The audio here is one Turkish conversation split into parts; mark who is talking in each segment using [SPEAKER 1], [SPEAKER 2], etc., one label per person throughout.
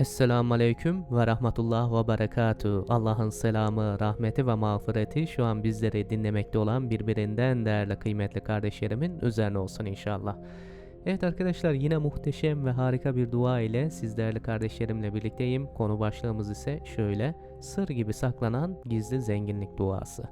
[SPEAKER 1] Esselamu Aleyküm ve Rahmetullah ve Berekatuhu. Allah'ın selamı, rahmeti ve mağfireti şu an bizleri dinlemekte olan birbirinden değerli kıymetli kardeşlerimin üzerine olsun inşallah. Evet arkadaşlar yine muhteşem ve harika bir dua ile siz değerli kardeşlerimle birlikteyim. Konu başlığımız ise şöyle. Sır gibi saklanan gizli zenginlik duası.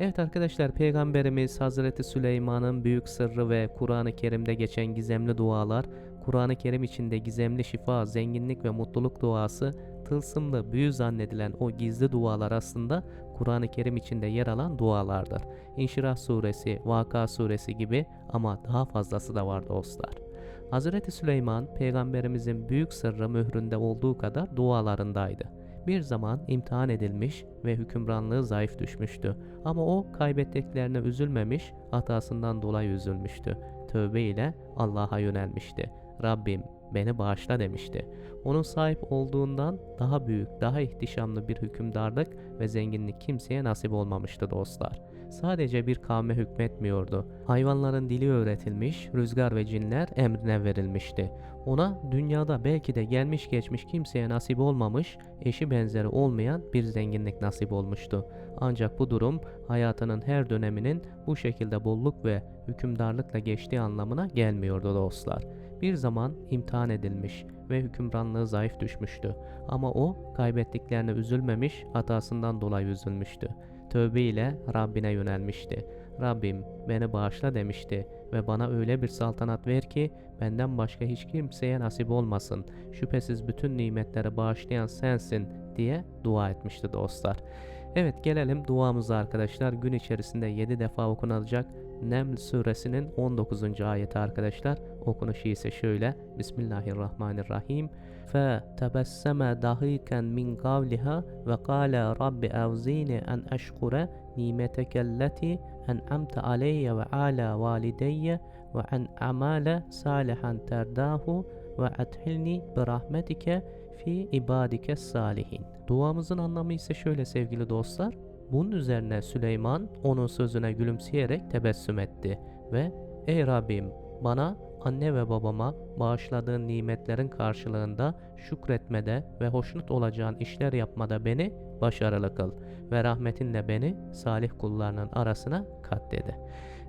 [SPEAKER 1] Evet arkadaşlar Peygamberimiz Hazreti Süleyman'ın büyük sırrı ve Kur'an-ı Kerim'de geçen gizemli dualar, Kur'an-ı Kerim içinde gizemli şifa, zenginlik ve mutluluk duası, tılsımlı büyü zannedilen o gizli dualar aslında Kur'an-ı Kerim içinde yer alan dualardır. İnşirah suresi, Vaka suresi gibi ama daha fazlası da var dostlar. Hazreti Süleyman peygamberimizin büyük sırrı mühründe olduğu kadar dualarındaydı. Bir zaman imtihan edilmiş ve hükümranlığı zayıf düşmüştü. Ama o kaybettiklerine üzülmemiş, hatasından dolayı üzülmüştü. Tövbe ile Allah'a yönelmişti. Rabbim beni bağışla demişti. Onun sahip olduğundan daha büyük, daha ihtişamlı bir hükümdarlık ve zenginlik kimseye nasip olmamıştı dostlar. Sadece bir kavme hükmetmiyordu. Hayvanların dili öğretilmiş, rüzgar ve cinler emrine verilmişti. Ona dünyada belki de gelmiş geçmiş kimseye nasip olmamış, eşi benzeri olmayan bir zenginlik nasip olmuştu. Ancak bu durum hayatının her döneminin bu şekilde bolluk ve hükümdarlıkla geçtiği anlamına gelmiyordu dostlar. Bir zaman imtihan edilmiş ve hükümranlığı zayıf düşmüştü. Ama o kaybettiklerine üzülmemiş, hatasından dolayı üzülmüştü. Tövbe ile Rabbine yönelmişti. Rabbim beni bağışla demişti ve bana öyle bir saltanat ver ki benden başka hiç kimseye nasip olmasın. Şüphesiz bütün nimetleri bağışlayan sensin diye dua etmişti dostlar. Evet gelelim duamıza arkadaşlar. Gün içerisinde 7 defa okunacak Neml suresinin 19. ayeti arkadaşlar. Okunuşu ise şöyle. Bismillahirrahmanirrahim. Fe tebesseme dahiken min kavliha ve kâle rabbi evzini en eşkure nimetekelleti en amte aleyye ve ala valideyye ve en amale salihan terdahu ve edhilni bi rahmetike fi ibadike salihin. Duamızın anlamı ise şöyle sevgili dostlar. Bunun üzerine Süleyman onun sözüne gülümseyerek tebessüm etti ve Ey Rabbim bana anne ve babama bağışladığın nimetlerin karşılığında şükretmede ve hoşnut olacağın işler yapmada beni başarılı kıl ve rahmetinle beni salih kullarının arasına kat dedi.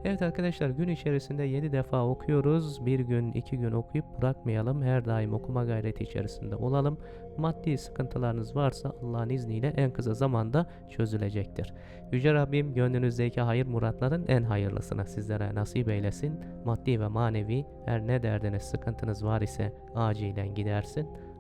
[SPEAKER 1] Evet arkadaşlar gün içerisinde 7 defa okuyoruz. Bir gün, iki gün okuyup bırakmayalım. Her daim okuma gayreti içerisinde olalım. Maddi sıkıntılarınız varsa Allah'ın izniyle en kısa zamanda çözülecektir. Yüce Rabbim gönlünüzdeki hayır muratların en hayırlısını sizlere nasip eylesin. Maddi ve manevi her ne derdiniz, sıkıntınız var ise acilen gidersin.